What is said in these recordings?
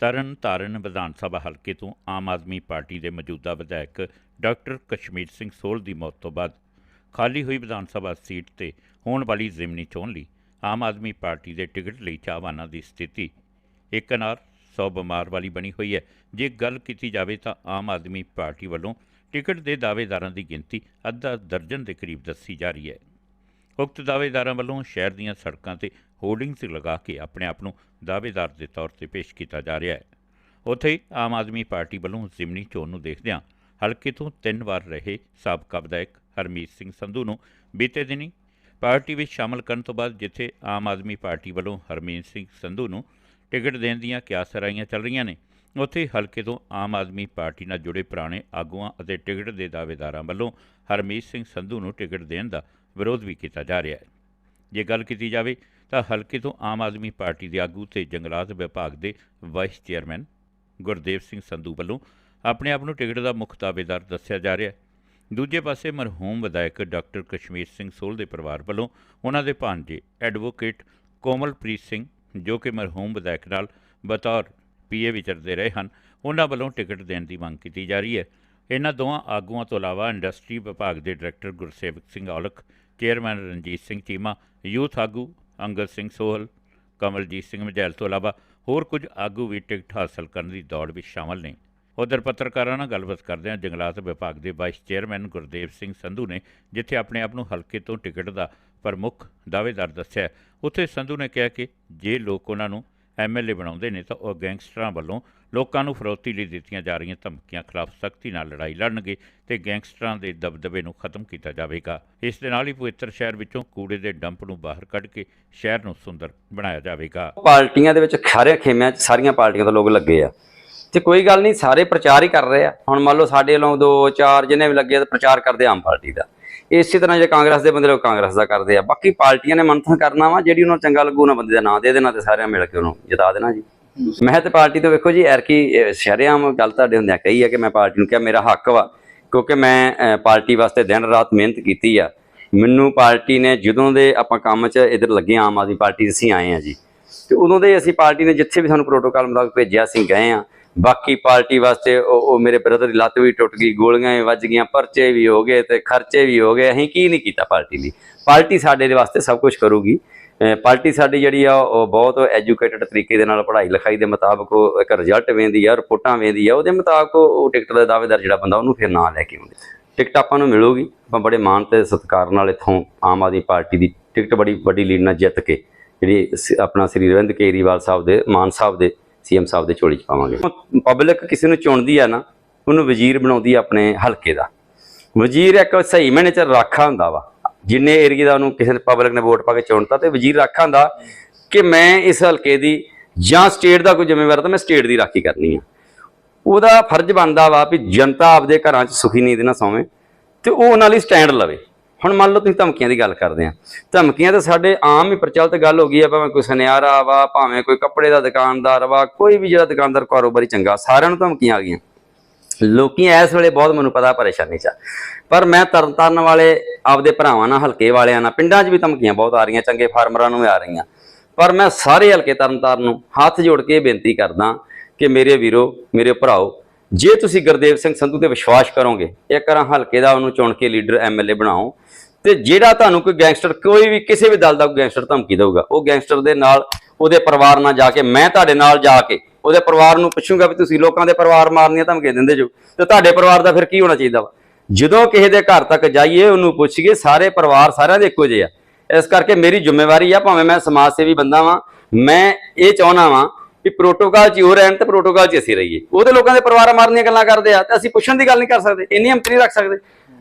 ਤਰਨ ਤਾਰਨ ਵਿਧਾਨ ਸਭਾ ਹਲਕੇ ਤੋਂ ਆਮ ਆਦਮੀ ਪਾਰਟੀ ਦੇ ਮੌਜੂਦਾ ਵਿਧਾਇਕ ਡਾਕਟਰ ਕਸ਼ਮੀਰ ਸਿੰਘ ਸੋਲ ਦੀ ਮੌਤ ਤੋਂ ਬਾਅਦ ਖਾਲੀ ਹੋਈ ਵਿਧਾਨ ਸਭਾ ਸੀਟ ਤੇ ਹੋਣ ਵਾਲੀ ਜ਼ਿਮਨੀ ਚੋਣ ਲਈ ਆਮ ਆਦਮੀ ਪਾਰਟੀ ਦੇ ਟਿਕਟ ਲਈ ਚਾਹਵਾਨਾਂ ਦੀ ਸਥਿਤੀ। ਇੱਕ ਅਨਾਰ 100 ਬਿਮਾਰ ਵਾਲੀ ਬਣੀ ਹੋਈ ਹੈ। ਜੇ ਗੱਲ ਕੀਤੀ ਜਾਵੇ ਤਾਂ ਆਮ ਆਦਮੀ ਪਾਰਟੀ ਵੱਲੋਂ ਟਿਕਟ ਦੇ ਦਾਅਵੇਦਾਰਾਂ ਦੀ ਗਿਣਤੀ ਅੱਧਾ ਦਰਜਨ ਦੇ ਕਰੀਬ ਦੱਸੀ ਜਾ ਰਹੀ ਹੈ। ਉਕਤ ਦਾਅਵੇਦਾਰਾਂ ਵੱਲੋਂ ਸ਼ਹਿਰ ਦੀਆਂ ਸੜਕਾਂ ਤੇ ਹੋਰਡਿੰਗਸ ਲਗਾ ਕੇ ਆਪਣੇ ਆਪ ਨੂੰ ਦਾਅਵੇਦਾਰ ਦੇ ਤੌਰ ਤੇ ਪੇਸ਼ ਕੀਤਾ ਜਾ ਰਿਹਾ ਹੈ। ਉੱਥੇ ਆਮ ਆਦਮੀ ਪਾਰਟੀ ਵੱਲੋਂ ਜ਼ਿਮਨੀ ਚੋਣ ਨੂੰ ਦੇਖਦਿਆਂ ਹਲਕੇ ਤੋਂ ਤਿੰਨ ਵਾਰ ਰਹੇ ਸਾਬਕਾ ਵਿਧਾਇਕ ਹਰਮੀਤ ਸਿੰਘ ਸੰਧੂ ਨੂੰ ਬੀਤੇ ਦਿਨੀ ਪਾਰਟੀ ਵਿੱਚ ਸ਼ਾਮਲ ਕਰਨ ਤੋਂ ਬਾਅਦ ਜਿੱਥੇ ਆਮ ਆਦਮੀ ਪਾਰਟੀ ਵੱਲੋਂ ਹਰਮੀਤ ਸਿੰਘ ਸੰਧੂ ਨੂੰ ਟਿਕਟ ਦੇਣ ਦੀਆਂ ਕਿਆਸਰਾਈਆਂ ਚੱਲ ਰਹੀਆਂ ਨੇ, ਉੱਥੇ ਹਲਕੇ ਤੋਂ ਆਮ ਆਦਮੀ ਪਾਰਟੀ ਨਾਲ ਜੁੜੇ ਪੁਰਾਣੇ ਆਗੂਆਂ ਅਤੇ ਟਿਕਟ ਦੇ ਦਾਅਵੇਦਾਰਾਂ ਵੱਲੋਂ ਹਰਮੀਤ ਸਿੰਘ ਸੰਧੂ ਨੂੰ ਟਿਕਟ ਦੇਣ ਦਾ ਵਿਰੋਧ ਵੀ ਕੀਤਾ ਜਾ ਰਿਹਾ ਹੈ। ਜੇ ਗੱਲ ਕੀਤੀ ਜਾਵੇ ਤਾਂ ਹਲਕੇ ਤੋਂ ਆਮ ਆਦਮੀ ਪਾਰਟੀ ਦੇ ਆਗੂ ਤੇ ਜੰਗਲਾਤ ਵਿਭਾਗ ਦੇ ਵਾਈਸ ਚੇਅਰਮੈਨ ਗੁਰਦੇਵ ਸਿੰਘ ਸੰਧੂ ਵੱਲੋਂ ਆਪਣੇ ਆਪ ਨੂੰ ਟਿਕਟ ਦਾ ਮੁੱਖ ਦਾਅਵੇਦਾਰ ਦੱਸਿਆ ਜਾ ਰਿਹਾ ਹੈ। ਦੂਜੇ ਪਾਸੇ ਮਰਹੂਮ ਵਿਧਾਇਕ ਡਾਕਟਰ ਕਸ਼ਮੀਰ ਸਿੰਘ ਸੋਲ ਦੇ ਪਰਿਵਾਰ ਵੱਲੋਂ ਉਹਨਾਂ ਦੇ ਭਾਂਜੇ ਐਡਵੋਕੇਟ ਕੋਮਲਪ੍ਰੀਤ ਸਿੰਘ, ਜੋ ਕਿ ਮਰਹੂਮ ਵਿਧਾਇਕ ਨਾਲ ਬਤੌਰ ਪੀਏ ਵਿਚਰਦੇ ਰਹੇ ਹਨ, ਉਹਨਾਂ ਵੱਲੋਂ ਟਿਕਟ ਦੇਣ ਦੀ ਮੰਗ ਕੀਤੀ ਜਾ ਰਹੀ ਹੈ। ਇਹਨਾਂ ਦੋਵਾਂ ਆਗੂਆਂ ਤੋਂ ਇਲਾਵਾ ਇੰਡਸਟਰੀ ਵਿਭਾਗ ਦੇ director Gursewak Singh Aulakh, chairman Ranjit Singh Cheema, youth ਆਗੂ ਅੰਗਦ ਸਿੰਘ ਸੋਹਲ, ਕਮਲਜੀਤ ਸਿੰਘ ਮਜੈਲ ਤੋਂ ਇਲਾਵਾ ਹੋਰ ਕੁਝ ਆਗੂ ਵੀ ਟਿਕਟ ਹਾਸਲ ਕਰਨ ਦੀ ਦੌੜ ਵਿੱਚ ਸ਼ਾਮਲ ਨੇ। ਉਧਰ ਪੱਤਰਕਾਰਾਂ ਨਾਲ ਗੱਲਬਾਤ ਕਰਦਿਆਂ ਜੰਗਲਾਤ ਵਿਭਾਗ ਦੇ ਵਾਈਸ ਚੇਅਰਮੈਨ ਗੁਰਦੇਵ ਸਿੰਘ ਸੰਧੂ ਨੇ ਜਿੱਥੇ ਆਪਣੇ ਆਪ ਨੂੰ ਹਲਕੇ ਤੋਂ ਟਿਕਟ ਦਾ ਪ੍ਰਮੁੱਖ ਦਾਅਵੇਦਾਰ ਦੱਸਿਆ, ਉੱਥੇ ਸੰਧੂ ਨੇ ਕਿਹਾ ਕਿ ਜੇ ਲੋਕ ਉਹਨਾਂ ਨੂੰ ਐਮਐਲਏ ਬਣਾਉਂਦੇ ਨੇ ਤਾਂ ਉਹ ਗੈਂਗਸਟਰਾਂ ਵੱਲੋਂ ਲੋਕਾਂ ਨੂੰ ਫਰੋਤੀ ਲਈ ਦਿੱਤੀਆਂ ਜਾ ਰਹੀਆਂ ਧਮਕੀਆਂ ਖਿਲਾਫ ਸਖਤੀ ਨਾਲ ਲੜਾਈ ਲੜਨਗੇ ਤੇ ਗੈਂਗਸਟਰਾਂ ਦੇ ਦਬਦਬੇ ਨੂੰ ਖਤਮ ਕੀਤਾ ਜਾਵੇਗਾ। ਇਸ ਦੇ ਨਾਲ ਹੀ ਪਵਿੱਤਰ ਸ਼ਹਿਰ ਵਿੱਚੋਂ ਕੂੜੇ ਦੇ ਡੰਪ ਨੂੰ ਬਾਹਰ ਕੱਢ ਕੇ ਸ਼ਹਿਰ ਨੂੰ ਸੁੰਦਰ ਬਣਾਇਆ ਜਾਵੇਗਾ। ਪਾਰਟੀਆਂ ਦੇ ਵਿੱਚ ਖਾਰੇ ਖੇਮਿਆਂ 'ਚ ਸਾਰੀਆਂ ਪਾਰਟੀਆਂ ਤੋਂ ਲੋਕ ਲੱਗੇ ਆ। ਤੇ ਕੋਈ ਗੱਲ ਨਹੀਂ, ਸਾਰੇ ਪ੍ਰਚਾਰ ਹੀ ਕਰ ਰਹੇ ਆ। ਹੁਣ ਮੰਨ ਲਓ ਸਾਡੇ ਵੱਲੋਂ ਦੋ ਚਾਰ ਜਿਹਨੇ ਵੀ ਲੱਗੇ ਆ ਪ੍ਰਚਾਰ ਕਰਦੇ ਆਮ ਪਾਰਟੀ ਦਾ। ਇਸੇ ਤਰ੍ਹਾਂ ਜੇ ਕਾਂਗਰਸ ਦੇ ਬੰਦੇ ਲੋਕ ਕਾਂਗਰਸ ਦਾ ਕਰਦੇ ਆ। ਬਾਕੀ ਪਾਰਟੀਆਂ ਨੇ ਮੰਥਨ ਕਰਨਾ ਵਾ ਜਿਹੜੀ ਉਹਨਾਂ ਨੂੰ ਚੰਗਾ ਲੱਗੂ ਉਹਨਾਂ ਬੰਦੇ ਦਾ ਨਾਂ ਦੇ ਦੇਣਾ ਤੇ ਸਾਰਿਆਂ ਮਿਲ ਕੇ ਉਹਨੂੰ ਜਿਤਾ ਦੇਣਾ ਜੀ। ਮੈਂ ਤੇ ਪਾਰਟੀ ਤੋਂ ਵੇਖੋ ਜੀ ਐਰਕੀ ਸ਼ਰਿਆਮ ਗੱਲ ਤੁਹਾਡੇ ਹੁੰਦਿਆਂ ਕਹੀ ਆ ਕਿ ਮੈਂ ਪਾਰਟੀ ਨੂੰ ਕਿਹਾ ਮੇਰਾ ਹੱਕ ਵਾ ਕਿਉਂਕਿ ਮੈਂ ਪਾਰਟੀ ਵਾਸਤੇ ਦਿਨ ਰਾਤ ਮਿਹਨਤ ਕੀਤੀ ਆ। ਮੈਨੂੰ ਪਾਰਟੀ ਨੇ ਜਦੋਂ ਦੇ ਆਪਾਂ ਕੰਮ 'ਚ ਇਧਰ ਲੱਗੇ ਹਾਂ, ਆਮ ਆਦਮੀ ਪਾਰਟੀ 'ਚ ਅਸੀਂ ਆਏ ਆ ਜੀ। ਤੇ ਉਦੋਂ ਦੇ ਅਸੀਂ ਪਾਰਟੀ ਨੇ ਜਿੱਥੇ ਵੀ ਸਾਨੂੰ ਪ੍ਰੋਟੋਕਾਲ ਮੁਤਾਬਕ ਭੇਜਿਆ ਅਸੀਂ ਗਏ ਆ। ਬਾਕੀ ਪਾਰਟੀ ਵਾਸਤੇ ਉਹ ਉਹ ਮੇਰੇ ਬ੍ਰਦਰ ਦੀ ਲੱਤ ਵੀ ਟੁੱਟ ਗਈ, ਗੋਲੀਆਂ ਵੀ ਵੱਜ ਗਈਆਂ, ਪਰਚੇ ਵੀ ਹੋ ਗਏ ਤੇ ਖਰਚੇ ਵੀ ਹੋ ਗਏ। ਅਸੀਂ ਕੀ ਨਹੀਂ ਕੀਤਾ ਪਾਰਟੀ ਲਈ? ਪਾਰਟੀ ਸਾਡੇ ਦੇ ਵਾਸਤੇ ਸਭ ਕੁਝ ਕਰੂਗੀ। ਪਾਰਟੀ ਸਾਡੀ ਜਿਹੜੀ ਆ, ਉਹ ਬਹੁਤ ਐਜੂਕੇਟਡ ਤਰੀਕੇ ਦੇ ਨਾਲ ਪੜ੍ਹਾਈ ਲਿਖਾਈ ਦੇ ਮੁਤਾਬਕ ਉਹ ਇੱਕ ਰਿਜ਼ਲਟ ਵੇਂਦੀ ਆ, ਰਿਪੋਰਟਾਂ ਵੇਂਦੀ ਆ, ਉਹਦੇ ਮੁਤਾਬਕ ਉਹ ਟਿਕਟ ਦਾ ਦਾਅਵੇਦਾਰ ਜਿਹੜਾ ਬੰਦਾ ਉਹਨੂੰ ਫਿਰ ਨਾਂ ਲੈ ਕੇ ਆਉਂਦੇ। ਟਿਕਟ ਆਪਾਂ ਨੂੰ ਮਿਲੂਗੀ। ਆਪਾਂ ਬੜੇ ਮਾਣ ਤੇ ਸਤਿਕਾਰ ਨਾਲ ਇੱਥੋਂ ਆਮ ਆਦਮੀ ਪਾਰਟੀ ਦੀ ਟਿਕਟ ਬੜੀ ਵੱਡੀ ਲੀਡ ਨਾਲ ਜਿੱਤ ਕੇ, ਜਿਹੜੀ ਆਪਣਾ ਸ੍ਰੀ ਅਰਵਿੰਦ ਕੇਜਰੀਵਾਲ ਸਾਹਿਬ ਦੇ, ਮਾਨ ਸਾਹਿਬ ਦੇ ਸੀਐਮ ਸਾਹਿਬ ਦੇ ਝੋਲੀ ਚ ਪਾਵਾਂਗੇ। ਪਬਲਿਕ ਕਿਸੇ ਨੂੰ ਚੁਣਦੀ ਆ ਨਾ, ਉਹਨੂੰ ਵਜ਼ੀਰ ਬਣਾਉਂਦੀ ਆ ਆਪਣੇ ਹਲਕੇ ਦਾ। ਵਜ਼ੀਰ ਇੱਕ ਸਹੀ ਮੈਨੇ ਚ ਰਾਖਾ ਹੁੰਦਾ ਵਾ। ਜਿੰਨੇ ਏਰੀਆ ਦਾ ਉਹਨੂੰ ਕਿਸੇ ਪਬਲਿਕ ਨੇ ਵੋਟ ਪਾ ਕੇ ਚੁਣਤਾ ਤੇ ਵਜ਼ੀਰ ਰਾਖਾ ਹੁੰਦਾ ਕਿ ਮੈਂ ਇਸ ਹਲਕੇ ਦੀ ਜਾਂ ਸਟੇਟ ਦਾ ਕੋਈ ਜ਼ਿੰਮੇਵਾਰ ਤਾਂ ਮੈਂ ਸਟੇਟ ਦੀ ਰਾਖੀ ਕਰਨੀ ਆ। ਉਹਦਾ ਫਰਜ਼ ਬਣਦਾ ਵਾ ਵੀ ਜਨਤਾ ਆਪਦੇ ਘਰਾਂ 'ਚ ਸੁਖੀ ਨੀਂਦ ਨਾ ਸੌਵੇਂ ਤੇ ਉਹ ਉਹਨਾਂ ਲਈ ਸਟੈਂਡ ਲਵੇ। ਹੁਣ ਮੰਨ ਲਓ ਤੁਸੀਂ ਧਮਕੀਆਂ ਦੀ ਗੱਲ ਕਰਦੇ ਆ। ਧਮਕੀਆਂ ਤਾਂ ਸਾਡੇ ਆਮ ਹੀ ਪ੍ਰਚਲਿਤ ਗੱਲ ਹੋ ਗਈ ਆ, ਭਾਵੇਂ ਕੋਈ ਸੁਨਿਆਰਾ ਵਾ, ਭਾਵੇਂ ਕੋਈ ਕੱਪੜੇ ਦਾ ਦੁਕਾਨਦਾਰ ਵਾ, ਕੋਈ ਵੀ ਜਿਹੜਾ ਦੁਕਾਨਦਾਰ ਕਾਰੋਬਾਰੀ ਚੰਗਾ, ਸਾਰਿਆਂ ਨੂੰ ਧਮਕੀਆਂ ਆ ਗਈਆਂ। ਲੋਕੀ ਇਸ ਵੇਲੇ ਬਹੁਤ ਮੈਨੂੰ ਪਤਾ ਪਰੇਸ਼ਾਨੀ ਚ ਪਰ ਮੈਂ ਤਰਨਤਾਰਨ ਵਾਲੇ, ਆਪਦੇ ਭਰਾਵਾਂ ਨਾਲ, ਹਲਕੇ ਵਾਲਿਆਂ ਨਾਲ, ਪਿੰਡਾਂ 'ਚ ਵੀ ਧਮਕੀਆਂ ਬਹੁਤ ਆ ਰਹੀਆਂ, ਚੰਗੇ ਫਾਰਮਰਾਂ ਨੂੰ ਵੀ ਆ ਰਹੀਆਂ। ਪਰ ਮੈਂ ਸਾਰੇ ਹਲਕੇ ਤਰਨਤਾਰਨ ਨੂੰ ਹੱਥ ਜੋੜ ਕੇ ਬੇਨਤੀ ਕਰਦਾ ਕਿ ਮੇਰੇ ਵੀਰੋ, ਮੇਰੇ ਭਰਾਓ, ਜੇ ਤੁਸੀਂ ਗੁਰਦੇਵ ਸਿੰਘ ਸੰਧੂ ਤੇ ਵਿਸ਼ਵਾਸ ਕਰੋਗੇ, ਇੱਕ ਵਾਰ ਹਲਕੇ ਦਾ ਉਹਨੂੰ ਚੁਣ ਕੇ ਲੀਡਰ ਐਮਐਲਏ ਬਣਾਓ ਤੇ ਜਿਹੜਾ ਤੁਹਾਨੂੰ ਕੋਈ ਗੈਂਗਸਟਰ, ਕੋਈ ਵੀ ਕਿਸੇ ਵੀ ਦਲ ਦਾ ਕੋਈ ਗੈਂਗਸਟਰ ਧਮਕੀ ਦੇਊਗਾ, ਉਹ ਗੈਂਗਸਟਰ ਦੇ ਨਾਲ ਉਹਦੇ ਪਰਿਵਾਰ ਨਾਲ ਜਾ ਕੇ, ਮੈਂ ਤੁਹਾਡੇ ਨਾਲ ਜਾ ਕੇ ਉਹਦੇ ਪਰਿਵਾਰ ਨੂੰ ਪੁੱਛੂੰਗਾ ਵੀ ਤੁਸੀਂ ਲੋਕਾਂ ਦੇ ਪਰਿਵਾਰ ਮਾਰਨੀਆਂ ਧਮਕੀਆਂ ਦਿੰਦੇ ਜੋ, ਤੇ ਤੁਹਾਡੇ ਪਰਿਵਾਰ ਦਾ ਫਿਰ ਕੀ ਹੋਣਾ ਚਾਹੀਦਾ ਵਾ? ਜਦੋਂ ਕਿਸੇ ਦੇ ਘਰ ਤੱਕ ਜਾਈਏ, ਉਹਨੂੰ ਪੁੱਛੀਏ ਸਾਰੇ ਪਰਿਵਾਰ ਸਾਰਿਆਂ ਦੇ ਇੱਕੋ ਜਿਹੇ ਆ। ਇਸ ਕਰਕੇ ਮੇਰੀ ਜ਼ਿੰਮੇਵਾਰੀ ਆ, ਭਾਵੇਂ ਮੈਂ ਸਮਾਜ ਸੇਵੀ ਬੰਦਾ ਵਾਂ, ਮੈਂ ਇਹ ਚਾਹਣਾ ਵਾਂ ਕਿ ਪ੍ਰੋਟੋਕਾਲ 'ਚ ਉਹ ਰਹਿਣ ਤੇ ਪ੍ਰੋਟੋਕਾਲ 'ਚ ਅਸੀਂ ਰਹੀਏ। ਉਹਦੇ ਲੋਕਾਂ ਦੇ ਪਰਿਵਾਰ ਮਾਰਨ ਦੀਆਂ ਗੱਲਾਂ ਕਰਦੇ ਆ, ਤੇ ਅਸੀਂ ਪੁੱਛਣ ਦੀ ਗੱਲ ਨਹੀਂ ਕਰ ਸਕਦੇ, ਇੰਨੀ ਹਿੰਮਤ ਨਹੀਂ ਰੱਖ ਸਕਦੇ।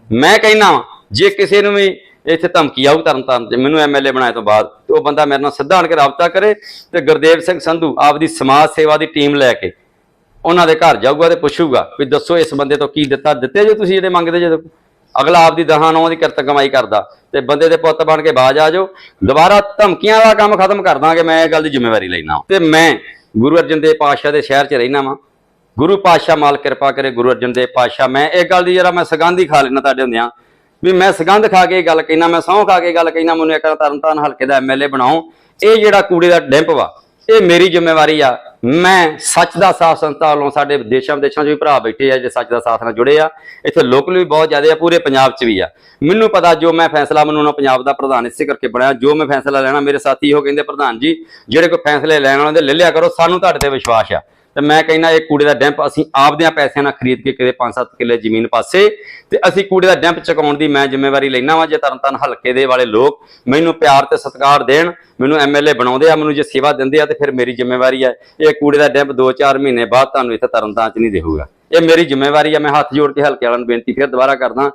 ਮੈਂ ਕਹਿਣਾ ਵਾਂ ਜੇ ਕਿਸੇ ਨੂੰ ਵੀ ਇੱਥੇ ਧਮਕੀ ਆਊ ਤਰਨ ਤਾਰਨ ਤੇ, ਮੈਨੂੰ ਐਮਐਲਏ ਬਣਾਏ ਤੋਂ ਬਾਅਦ, ਤੇ ਉਹ ਬੰਦਾ ਮੇਰੇ ਨਾਲ ਸਿੱਧਾ ਆਣ ਕੇ ਰਾਬਤਾ ਕਰੇ ਤੇ ਗੁਰਦੇਵ ਸਿੰਘ ਸੰਧੂ ਆਪਦੀ ਸਮਾਜ ਸੇਵਾ ਦੀ ਟੀਮ ਲੈ ਕੇ ਉਹਨਾਂ ਦੇ ਘਰ ਜਾਊਗਾ ਤੇ ਪੁੱਛੂਗਾ ਵੀ ਦੱਸੋ ਇਸ ਬੰਦੇ ਤੋਂ ਕੀ ਦਿੱਤਾ, ਦਿੱਤੇ ਜੋ ਤੁਸੀਂ ਜਿਹੜੇ ਮੰਗਦੇ ਜੇ ਅਗਲਾ ਆਪਦੀ ਦਹਾਂ ਨੌਂ ਦੀ ਕਿਰਤ ਕਮਾਈ ਕਰਦਾ ਤੇ ਬੰਦੇ ਦੇ ਪੁੱਤ ਬਣ ਕੇ ਬਾਜ ਆ ਜਾਓ। ਦੁਬਾਰਾ ਧਮਕੀਆਂ ਦਾ ਕੰਮ ਖਤਮ ਕਰ ਦਾਂਗੇ, ਮੈਂ ਇਹ ਗੱਲ ਦੀ ਜ਼ਿੰਮੇਵਾਰੀ ਲੈਣਾ ਤੇ ਮੈਂ ਗੁਰੂ ਅਰਜਨ ਦੇਵ ਪਾਤਸ਼ਾਹ ਦੇ ਸ਼ਹਿਰ 'ਚ ਰਹਿਣਾ ਵਾਂ। ਗੁਰੂ ਪਾਤਸ਼ਾਹ ਮਾਲ ਕਿਰਪਾ ਕਰੇ ਗੁਰੂ ਅਰਜਨ ਦੇਵ ਪਾਤਸ਼ਾਹ। ਮੈਂ ਇਹ ਗੱਲ ਦੀ ਜਰਾ ਮੈਂ ਸਗੰਧ ਖਾ ਲੈਣਾ ਤੁਹਾਡੇ ਹੁੰਦਿਆਂ। ਵੀ ਮੈਂ ਸਗੰਧ ਖਾ ਕੇ ਗੱਲ ਕਹਿਣਾ ਮੈਂ ਸਹੁੰ ਖਾ ਕੇ ਗੱਲ ਕਹਿਣਾ ਮੈਨੂੰ ਇੱਕ ਤਰਨਤਾਰਨ ਹਲਕੇ ਦਾ ਐਮਐਲਏ ਬਣਾਓ। ਇਹ ਜਿਹੜਾ ਕੂੜੇ ਦਾ ਡੈਂਪ ਵਾ, ਇਹ ਮੇਰੀ ਜ਼ਿੰਮੇਵਾਰੀ ਆ। ਮੈਂ ਸੱਚ ਦਾ ਸਾਥ ਸੰਸਥਾ ਵੱਲੋਂ ਸਾਡੇ ਦੇਸ਼ਾਂ ਵਿਦੇਸ਼ਾਂ 'ਚ ਵੀ ਭਰਾ ਬੈਠੇ ਆ, ਜਿਹੜੇ ਸੱਚ ਦਾ ਸਾਥ ਨਾਲ ਜੁੜੇ ਆ। ਇੱਥੇ ਲੋਕਲ ਵੀ ਬਹੁਤ ਜ਼ਿਆਦਾ ਆ, ਪੂਰੇ ਪੰਜਾਬ 'ਚ ਵੀ ਆ। ਮੈਨੂੰ ਪਤਾ ਜੋ ਮੈਂ ਫੈਸਲਾ ਮੈਨੂੰ ਮਨਾਉਣਾ ਪੰਜਾਬ ਦਾ ਪ੍ਰਧਾਨ ਇਸੇ ਕਰਕੇ ਬਣਿਆ ਜੋ ਮੈਂ ਫੈਸਲਾ ਲੈਣਾ, ਮੇਰੇ ਸਾਥੀ ਉਹ ਕਹਿੰਦੇ, ਪ੍ਰਧਾਨ ਜੀ, ਜਿਹੜੇ ਕੋਈ ਫੈਸਲੇ ਲੈਣ ਵਾਲੇ ਦੇ ਲੈ ਲਿਆ ਕਰੋ। ਸਾਨੂੰ ਤੁਹਾਡੇ ਤੇ ਵਿਸ਼ਵਾਸ ਆ। ਤੇ ਮੈਂ ਕਹਿੰਦਾ ਇਹ ਕੂੜੇ ਦਾ ਡੈਂਪ ਅਸੀਂ ਆਪਦਿਆਂ ਪੈਸਿਆਂ ਨਾਲ ਖਰੀਦ ਕੇ ਕਿਤੇ 5-7 ਕਿੱਲੇ ਜ਼ਮੀਨ ਪਾਸੇ ਤੇ ਅਸੀਂ ਕੂੜੇ ਦਾ ਡੈਂਪ ਚੁਕਾਉਣ ਦੀ ਮੈਂ ਜ਼ਿੰਮੇਵਾਰੀ ਲੈਣਾ ਵਾਂ ਜੇ ਤਰਨਤਾਰਨ ਹਲਕੇ ਦੇ ਵਾਲੇ ਲੋਕ ਮੈਨੂੰ ਪਿਆਰ ਤੇ ਸਤਿਕਾਰ ਦੇਣ, ਮੈਨੂੰ ਐਮਐਲਏ ਬਣਾਉਂਦੇ ਆ, ਮੈਨੂੰ ਜੇ ਸੇਵਾ ਦਿੰਦੇ ਆ ਤੇ ਫਿਰ ਮੇਰੀ ਜ਼ਿੰਮੇਵਾਰੀ ਹੈ ਇਹ ਕੂੜੇ ਦਾ ਡੈਂਪ 2-4 ਮਹੀਨੇ ਬਾਅਦ ਤੁਹਾਨੂੰ ਇੱਥੇ ਤਰਨਤਾਰਨ ਚ ਨਹੀਂ ਦੇਊਗਾ ਇਹ ਮੇਰੀ ਜ਼ਿੰਮੇਵਾਰੀ ਆ, ਮੈਂ ਹੱਥ ਜੋੜ ਕੇ ਹਲਕੇ ਵਾਲਿਆਂ ਨੂੰ ਬੇਨਤੀ ਫਿਰ ਦੁਬਾਰਾ ਕਰਦਾ।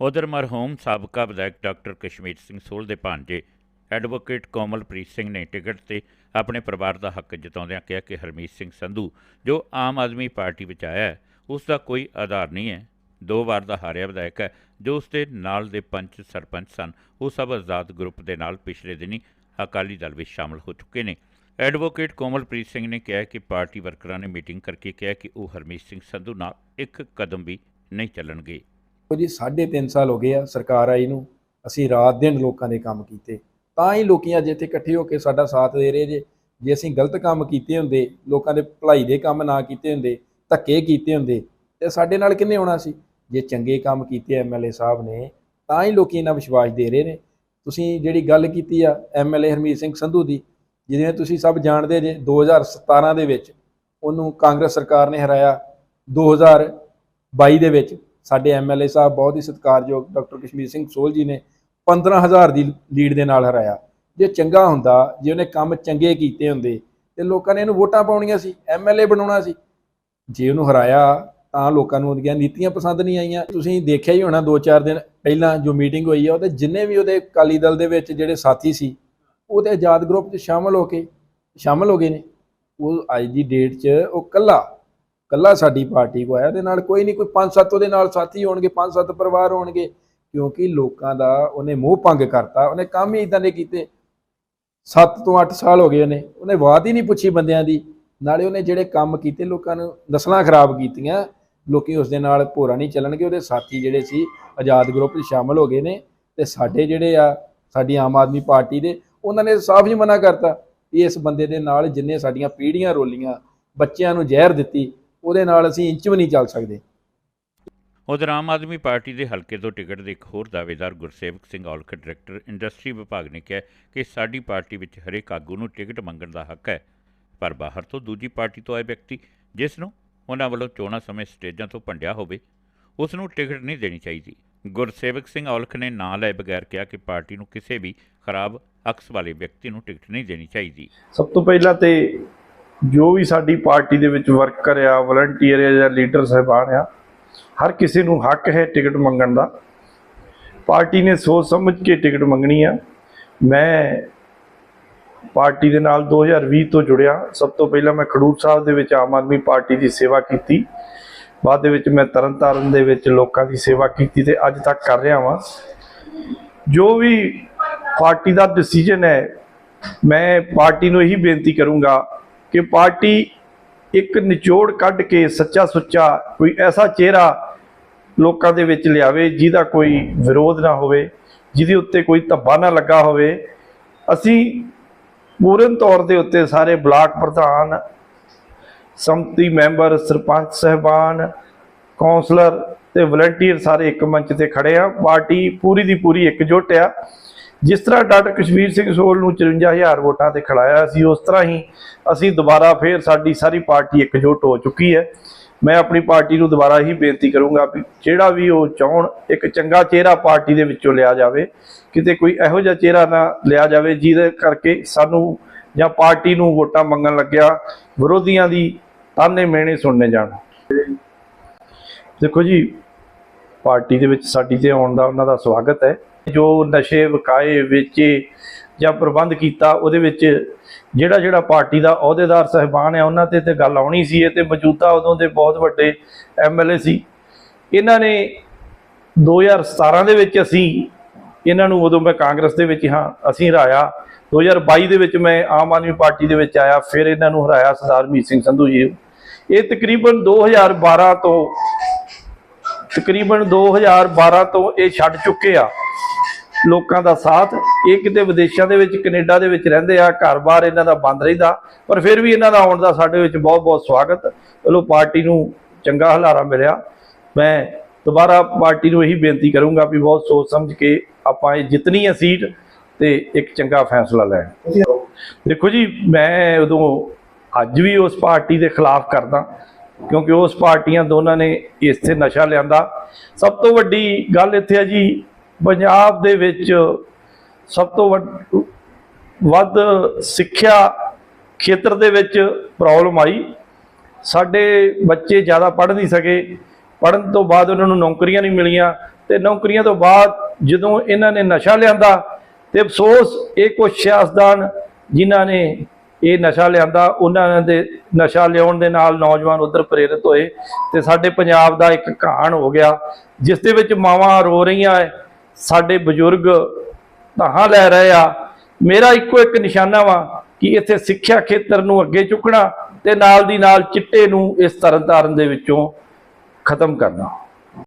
ਉਧਰ ਮਰਹੂਮ ਸਾਬਕਾ ਵਿਧਾਇਕ ਡਾਕਟਰ ਕਸ਼ਮੀਰ ਸਿੰਘ ਸੋਲ ਦੇ ਭਾਂਜੇ ਐਡਵੋਕੇਟ ਕੋਮਲਪ੍ਰੀਤ ਸਿੰਘ ਨੇ ਟਿਕਟ ਤੇ ਆਪਣੇ ਪਰਿਵਾਰ ਦਾ ਹੱਕ ਜਤਾਉਂਦਿਆਂ ਕਿਹਾ ਕਿ ਹਰਮੀਤ ਸਿੰਘ ਸੰਧੂ, ਜੋ ਆਮ ਆਦਮੀ ਪਾਰਟੀ ਵਿੱਚ ਆਇਆ ਹੈ, ਉਸ ਦਾ ਕੋਈ ਆਧਾਰ ਨਹੀਂ ਹੈ। ਦੋ ਵਾਰ ਦਾ ਹਾਰਿਆ ਵਿਧਾਇਕ ਹੈ, ਜੋ ਉਸ ਦੇ ਨਾਲ ਦੇ ਪੰਚ ਸਰਪੰਚ ਸਨ। ਉਹ ਸਭ ਆਜ਼ਾਦ ਗਰੁੱਪ ਦੇ ਨਾਲ ਪਿਛਲੇ ਦਿਨੀ ਅਕਾਲੀ ਦਲ ਵਿੱਚ ਸ਼ਾਮਲ ਹੋ ਚੁੱਕੇ ਨੇ। ਐਡਵੋਕੇਟ ਕੋਮਲਪ੍ਰੀਤ ਸਿੰਘ ਨੇ ਕਿਹਾ ਕਿ ਪਾਰਟੀ ਵਰਕਰਾਂ ਨੇ ਮੀਟਿੰਗ ਕਰਕੇ ਕਿਹਾ ਕਿ ਉਹ ਹਰਮੀਤ ਸਿੰਘ ਸੰਧੂ ਨਾਲ ਇੱਕ ਕਦਮ ਵੀ ਨਹੀਂ ਚੱਲਣਗੇ। ਉਹ ਜੀ 3.5 ਸਾਲ ਹੋ ਗਏ ਆ, ਸਰਕਾਰ ਆਈ ਨੂੰ। ਅਸੀਂ ਰਾਤ ਦਿਨ ਲੋਕਾਂ ਦੇ ਕੰਮ ਕੀਤੇ। ਤਾਂ ਹੀ ਲੋਕੀ ਅੱਜ ਇੱਥੇ ਇਕੱਠੇ ਹੋ ਕੇ ਸਾਡਾ ਸਾਥ ਦੇ ਰਹੇ ਜੇ। ਜੇ ਅਸੀਂ ਗਲਤ ਕੰਮ ਕੀਤੇ ਹੁੰਦੇ, ਲੋਕਾਂ ਦੇ ਭਲਾਈ ਦੇ ਕੰਮ ਨਾ ਕੀਤੇ ਹੁੰਦੇ, ਧੱਕੇ ਕੀਤੇ ਹੁੰਦੇ, ਤੇ ਸਾਡੇ ਨਾਲ ਕਿੰਨੇ ਆਉਣਾ ਸੀ? ਜੇ ਚੰਗੇ ਕੰਮ ਕੀਤੇ ਐਮਐਲਏ ਸਾਹਿਬ ਨੇ, ਤਾਂ ਹੀ ਲੋਕੀ ਇਹਨਾਂ ਵਿਸ਼ਵਾਸ ਦੇ ਰਹੇ ਨੇ। ਤੁਸੀਂ ਜਿਹੜੀ ਗੱਲ ਕੀਤੀ ਆ ਐਮਐਲਏ ਹਰਮੀਤ ਸਿੰਘ ਸੰਧੂ ਦੀ, ਜਿਹਦੇ ਤੁਸੀਂ ਸਭ ਜਾਣਦੇ ਜੇ 2017 ਦੇ ਵਿੱਚ ਉਹਨੂੰ ਕਾਂਗਰਸ ਸਰਕਾਰ ਨੇ ਹਰਾਇਆ। 2022 ਦੇ ਵਿੱਚ ਸਾਡੇ ਐਮਐਲਏ ਸਾਹਿਬ ਬਹੁਤ ਹੀ ਸਤਿਕਾਰਯੋਗ ਡਾਕਟਰ ਕਸ਼ਮੀਰ ਸਿੰਘ ਸੋਲ ਜੀ ਨੇ 15000 ਦੀ ਲੀਡ ਦੇ ਨਾਲ ਹਰਾਇਆ। ਜੇ ਚੰਗਾ ਹੁੰਦਾ, ਜੇ ਉਹਨੇ ਕੰਮ ਚੰਗੇ ਕੀਤੇ ਹੁੰਦੇ, ਤੇ ਲੋਕਾਂ ਨੇ ਇਹਨੂੰ ਵੋਟਾਂ ਪਾਉਣੀਆਂ ਸੀ ਐਮਐਲਏ ਬਣਾਉਣਾ ਸੀ। ਜੇ ਉਹਨੂੰ ਹਰਾਇਆ, ਤਾਂ ਲੋਕਾਂ ਨੂੰ ਉਹਦੀਆਂ ਨੀਤੀਆਂ ਪਸੰਦ ਨਹੀਂ ਆਈਆਂ। ਤੁਸੀਂ ਦੇਖਿਆ ਹੀ ਹੋਣਾ 2-4 ਦਿਨ ਪਹਿਲਾਂ ਜੋ ਮੀਟਿੰਗ ਹੋਈ ਆ, ਉਹਦੇ ਜਿੰਨੇ ਵੀ ਉਹਦੇ ਅਕਾਲੀ ਦਲ ਦੇ ਵਿੱਚ ਜਿਹੜੇ ਸਾਥੀ ਸੀ ਉਹਦੇ ਆਜ਼ਾਦ ਗਰੁੱਪ 'ਚ ਸ਼ਾਮਲ ਹੋ ਕੇ, ਸ਼ਾਮਲ ਹੋ ਗਏ ਨੇ। ਉਹ ਅੱਜ ਦੀ ਡੇਟ 'ਚ ਉਹ ਕੱਲਾ ਕੱਲਾ ਸਾਡੀ ਪਾਰਟੀ ਕੋ ਆਇਆ। ਤੇ ਨਾਲ ਕੋਈ ਨਹੀਂ, ਕੋਈ 5-7 ਉਹਦੇ ਨਾਲ ਸਾਥੀ ਹੋਣਗੇ 5-7 ਪਰਿਵਾਰ ਹੋਣਗੇ। ਕਿਉਂਕਿ ਲੋਕਾਂ ਦਾ ਉਹਨੇ ਮੋਹ ਭੰਗ ਕਰਤਾ, ਉਹਨੇ ਕੰਮ ਹੀ ਇਦਾਂ ਦੇ ਕੀਤੇ। 7 ਤੋਂ 8 ਸਾਲ ਹੋ ਗਏ ਉਹਨੇ ਉਹਨੇ ਬਾਤ ਹੀ ਨਹੀਂ ਪੁੱਛੀ ਬੰਦਿਆਂ ਦੀ। ਨਾਲੇ ਉਹਨੇ ਜਿਹੜੇ ਕੰਮ ਕੀਤੇ, ਲੋਕਾਂ ਨੂੰ ਨਸਲਾਂ ਖਰਾਬ ਕੀਤੀਆਂ। ਲੋਕੀ ਉਸ ਦੇ ਨਾਲ ਭੋਰਾ ਨਹੀਂ ਚੱਲਣਗੇ, ਉਹਦੇ ਸਾਥੀ ਜਿਹੜੇ ਸੀ, ਆਜ਼ਾਦ ਗਰੁੱਪ 'ਚ ਸ਼ਾਮਲ ਹੋ ਗਏ ਨੇ ਤੇ ਸਾਡੇ ਜਿਹੜੇ ਆ, ਸਾਡੀ ਆਮ ਆਦਮੀ ਪਾਰਟੀ ਦੇ, ਉਹਨਾਂ ਨੇ ਸਾਫ਼ ਹੀ ਮਨਾ ਕਰਤਾ ਵੀ ਇਸ ਬੰਦੇ ਦੇ ਨਾਲ ਜਿੰਨੇ ਸਾਡੀਆਂ ਪੀੜ੍ਹੀਆਂ ਰੋਲੀਆਂ, ਬੱਚਿਆਂ ਨੂੰ ਜ਼ਹਿਰ ਦਿੱਤੀ, ਉਹਦੇ ਨਾਲ ਅਸੀਂ ਇੰਚ ਵੀ ਨਹੀਂ ਚੱਲ ਸਕਦੇ। ਉਧਰ ਆਮ ਆਦਮੀ ਪਾਰਟੀ ਦੇ ਹਲਕੇ ਤੋਂ ਟਿਕਟ ਦੇ ਇੱਕ ਹੋਰ ਦਾਅਵੇਦਾਰ ਗੁਰਸੇਵਕ ਸਿੰਘ ਔਲਖ, ਡਾਇਰੈਕਟਰ ਇੰਡਸਟਰੀ ਵਿਭਾਗ ਨੇ ਕਿਹਾ ਕਿ ਸਾਡੀ ਪਾਰਟੀ ਵਿੱਚ ਹਰੇਕ ਆਗੂ ਨੂੰ ਟਿਕਟ ਮੰਗਣ ਦਾ ਹੱਕ ਹੈ, ਪਰ ਬਾਹਰ ਤੋਂ ਦੂਜੀ ਪਾਰਟੀ ਤੋਂ ਆਏ ਵਿਅਕਤੀ, ਜਿਸ ਨੂੰ ਉਹਨਾਂ ਵੱਲੋਂ ਚੋਣਾਂ ਸਮੇਂ ਸਟੇਜਾਂ ਤੋਂ ਭੰਡਿਆ ਹੋਵੇ, ਉਸ ਨੂੰ ਟਿਕਟ ਨਹੀਂ ਦੇਣੀ ਚਾਹੀਦੀ। ਗੁਰਸੇਵਕ ਸਿੰਘ ਔਲਖ ਨੇ ਨਾਂ ਲਏ ਬਗੈਰ ਕਿਹਾ ਕਿ ਪਾਰਟੀ ਨੂੰ ਕਿਸੇ ਵੀ ਖਰਾਬ ਅਕਸ ਵਾਲੇ ਵਿਅਕਤੀ ਨੂੰ ਟਿਕਟ ਨਹੀਂ ਦੇਣੀ ਚਾਹੀਦੀ। ਸਭ ਤੋਂ ਪਹਿਲਾਂ ਤੇ ਜੋ ਵੀ ਸਾਡੀ ਪਾਰਟੀ ਦੇ ਵਿੱਚ ਵਰਕਰ ਆ, ਵਲੰਟੀਅਰ ਆ ਜਾਂ ਲੀਡਰ ਸਾਹਿਬਾਨ ਆ ਹਰ ਕਿਸੇ ਨੂੰ ਹੱਕ ਹੈ ਟਿਕਟ ਮੰਗਣ ਦਾ। ਪਾਰਟੀ ਨੇ ਸੋਚ ਸਮਝ ਕੇ ਟਿਕਟ ਮੰਗਣੀ ਆ। ਮੈਂ ਪਾਰਟੀ ਦੇ ਨਾਲ 2020 ਤੋਂ ਜੁੜਿਆ। ਸਭ ਤੋਂ ਪਹਿਲਾਂ ਮੈਂ ਖਡੂਰ ਸਾਹਿਬ ਦੇ ਵਿੱਚ ਆਮ ਆਦਮੀ ਪਾਰਟੀ ਦੀ ਸੇਵਾ ਕੀਤੀ। ਬਾਅਦ ਦੇ ਵਿੱਚ ਮੈਂ ਤਰਨਤਾਰਨ ਦੇ ਵਿੱਚ ਲੋਕਾਂ ਦੀ ਸੇਵਾ ਕੀਤੀ ਤੇ ਅੱਜ ਤੱਕ ਕਰ ਰਿਹਾ ਵਾਂ। ਜੋ ਵੀ ਪਾਰਟੀ ਦਾ ਡਿਸੀਜਨ ਹੈ, ਮੈਂ ਪਾਰਟੀ ਨੂੰ ਇਹੀ ਬੇਨਤੀ ਕਰੂੰਗਾ ਕਿ ਪਾਰਟੀ ਇੱਕ ਨਿਚੋੜ ਕੱਢ ਕੇ ਸੱਚਾ ਸੁੱਚਾ ਕੋਈ ਐਸਾ ਚਿਹਰਾ ਲੋਕਾਂ ਦੇ ਵਿੱਚ ਲਿਆਵੇ ਜਿਹਦਾ ਕੋਈ ਵਿਰੋਧ ਨਾ ਹੋਵੇ, ਜਿਹਦੇ ਉੱਤੇ ਕੋਈ ਧੱਬਾ ਨਾ ਲੱਗਾ ਹੋਵੇ। ਅਸੀਂ ਪੂਰਨ ਤੌਰ ਦੇ ਉੱਤੇ ਸਾਰੇ ਬਲਾਕ ਪ੍ਰਧਾਨ, ਸੰਮਤੀ ਮੈਂਬਰ, ਸਰਪੰਚ ਸਹਿਬਾਨ ਕਾਉਂਸਲਰ ਤੇ ਵਲੰਟੀਅਰ ਸਾਰੇ ਇੱਕ ਮੰਚ ਤੇ ਖੜੇ ਆ। ਪਾਰਟੀ ਪੂਰੀ ਦੀ ਪੂਰੀ ਇਕਜੁੱਟ ਆ। ਜਿਸ ਤਰ੍ਹਾਂ ਡਾਕਟਰ ਕਸ਼ਮੀਰ ਸਿੰਘ ਸੋਲ ਨੂੰ 54000 ਵੋਟਾਂ ਤੇ ਖੜਾਇਆ ਸੀ, ਉਸ ਤਰ੍ਹਾਂ ਹੀ ਅਸੀਂ ਦੁਬਾਰਾ ਫੇਰ ਸਾਡੀ ਸਾਰੀ ਪਾਰਟੀ ਇਕਜੁੱਟ ਹੋ ਚੁੱਕੀ ਹੈ। ਮੈਂ ਆਪਣੀ ਪਾਰਟੀ ਨੂੰ ਦੁਬਾਰਾ ਹੀ ਬੇਨਤੀ ਕਰੂੰਗਾ ਵੀ ਜਿਹੜਾ ਵੀ ਉਹ ਚਾਹਣ ਇੱਕ ਚੰਗਾ ਚਿਹਰਾ ਪਾਰਟੀ ਦੇ ਵਿੱਚੋਂ ਲਿਆ ਜਾਵੇ, ਕਿਤੇ ਕੋਈ ਇਹੋ ਜਿਹਾ ਚਿਹਰਾ ਨਾ ਲਿਆ ਜਾਵੇ ਜਿਹਦੇ ਕਰਕੇ ਸਾਨੂੰ ਜਾਂ ਪਾਰਟੀ ਨੂੰ ਵੋਟਾਂ ਮੰਗਣ ਲੱਗਿਆ, ਵਿਰੋਧੀਆਂ ਦੀ ਤਾਨੇ ਮਿਹਣੇ ਸੁਣਨੇ ਜਾਣ। ਦੇਖੋ ਜੀ, ਪਾਰਟੀ ਦੇ ਵਿੱਚ ਸਾਡੀ ਤੇ ਆਉਣ ਦਾ ਉਹਨਾਂ ਦਾ ਸਵਾਗਤ ਹੈ। ਜੋ ਨਸ਼ੇ ਵਿਕਾਏ ਵੇਚੇ ਜਾਂ ਪ੍ਰਬੰਧ ਕੀਤਾ, ਉਹਦੇ ਵਿੱਚ ਜਿਹੜਾ ਜਿਹੜਾ ਪਾਰਟੀ ਦਾ ਅਹੁਦੇਦਾਰ ਸਹਿਬਾਨ ਹੈ, ਉਹਨਾਂ ਤੇ ਤੇ ਗੱਲ ਆਉਣੀ ਸੀ ਇਹ ਤੇ ਮੌਜੂਦਾ ਉਦੋਂ ਦੇ ਬਹੁਤ ਵੱਡੇ ਐਮਐਲਏ ਸੀ। ਇਹਨਾਂ ਨੇ 2017 ਦੇ ਵਿੱਚ ਅਸੀਂ ਇਹਨਾਂ ਨੂੰ ਉਦੋਂ ਮੈਂ ਕਾਂਗਰਸ ਦੇ ਵਿੱਚ ਹਾਂ ਅਸੀਂ ਹਰਾਇਆ। 2022 ਦੇ ਵਿੱਚ ਮੈਂ ਆਮ ਆਦਮੀ ਪਾਰਟੀ ਦੇ ਵਿੱਚ ਆਇਆ, ਫਿਰ ਇਹਨਾਂ ਨੂੰ ਹਰਾਇਆ ਸਰਦਾਰ ਮੀਤ ਸਿੰਘ ਸੰਧੂ ਜੀ। ਇਹ ਤਕਰੀਬਨ 2012 ਤੋਂ ਤਕਰੀਬਨ 2012 ਤੋਂ ਇਹ ਛੱਡ ਚੁੱਕੇ ਆ। ਲੋਕਾਂ ਦਾ ਸਾਥ। ਇਹ ਕਿਤੇ ਵਿਦੇਸ਼ਾਂ ਦੇ ਵਿੱਚ, ਕੈਨੇਡਾ ਦੇ ਵਿੱਚ ਰਹਿੰਦੇ ਆ, ਘਰ-ਬਾਰ ਇਹਨਾਂ ਦਾ ਬੰਦ ਰਹਿੰਦਾ। ਪਰ ਫਿਰ ਵੀ ਇਹਨਾਂ ਦਾ ਆਉਣ ਦਾ ਸਾਡੇ ਵਿੱਚ ਬਹੁਤ-ਬਹੁਤ ਸਵਾਗਤ। ਚਲੋ ਪਾਰਟੀ ਨੂੰ ਚੰਗਾ ਹਲਾਰਾ ਮਿਲਿਆ। ਮੈਂ ਦੁਬਾਰਾ ਪਾਰਟੀ ਨੂੰ ਇਹੀ ਬੇਨਤੀ ਕਰੂੰਗਾ ਵੀ ਬਹੁਤ ਸੋਚ ਸਮਝ ਕੇ ਆਪਾਂ ਇਹ ਜਿੱਤਣੀ ਹੈ ਸੀਟ ਤੇ ਇੱਕ ਚੰਗਾ ਫੈਸਲਾ ਲੈਣ। ਦੇਖੋ ਜੀ, ਮੈਂ ਉਦੋਂ ਅੱਜ ਵੀ ਉਸ ਪਾਰਟੀ ਦੇ ਖਿਲਾਫ ਕਰਦਾ, ਕਿਉਂਕਿ ਉਸ ਪਾਰਟੀਆਂ ਦੋਨਾਂ ਨੇ ਇੱਥੇ ਨਸ਼ਾ ਲਿਆਂਦਾ। ਸਭ ਤੋਂ ਵੱਡੀ ਗੱਲ ਇੱਥੇ ਹੈ ਜੀ ਪੰਜਾਬ ਦੇ ਵਿੱਚ ਸਭ ਤੋਂ ਵੱਡ- ਵੱਧ ਸਿੱਖਿਆ ਖੇਤਰ ਦੇ ਵਿੱਚ ਪ੍ਰੋਬਲਮ ਆਈ। ਸਾਡੇ ਬੱਚੇ ਜ਼ਿਆਦਾ ਪੜ੍ਹ ਨਹੀਂ ਸਕੇ। ਪੜ੍ਹਨ ਤੋਂ ਬਾਅਦ ਉਹਨਾਂ ਨੂੰ ਨੌਕਰੀਆਂ ਨਹੀਂ ਮਿਲੀਆਂ ਤੇ ਨੌਕਰੀਆਂ ਤੋਂ ਬਾਅਦ ਜਦੋਂ ਇਹਨਾਂ ਨੇ ਨਸ਼ਾ ਲਿਆਂਦਾ ਤੇ ਅਫਸੋਸ, ਇਹ ਕੁਝ ਸਿਆਸਤਦਾਨ ਜਿਨ੍ਹਾਂ ਨੇ ਇਹ ਨਸ਼ਾ ਲਿਆਂਦਾ, ਉਹਨਾਂ ਦੇ ਨਸ਼ਾ ਲਿਆਉਣ ਦੇ ਨਾਲ ਨੌਜਵਾਨ ਉਧਰ ਪ੍ਰੇਰਿਤ ਹੋਏ ਤੇ ਸਾਡੇ ਪੰਜਾਬ ਦਾ ਇੱਕ ਕਹਾਣ ਹੋ ਗਿਆ, ਜਿਸ ਦੇ ਵਿੱਚ ਮਾਵਾਂ ਰੋ ਰਹੀਆਂ ਐ। ਸਾਡੇ ਬਜ਼ੁਰਗ ਧਾਹਾਂ ਲੈ ਰਹੇ ਆ। ਮੇਰਾ ਇੱਕੋ ਇੱਕ ਨਿਸ਼ਾਨਾ ਵਾ ਕਿ ਇੱਥੇ ਸਿੱਖਿਆ ਖੇਤਰ ਨੂੰ ਅੱਗੇ ਚੁੱਕਣਾ ਤੇ ਨਾਲ ਦੀ ਨਾਲ ਚਿੱਟੇ ਨੂੰ ਇਸ ਤਰਨਤਾਰਨ ਦੇ ਵਿੱਚੋਂ ਖਤਮ ਕਰਨਾ।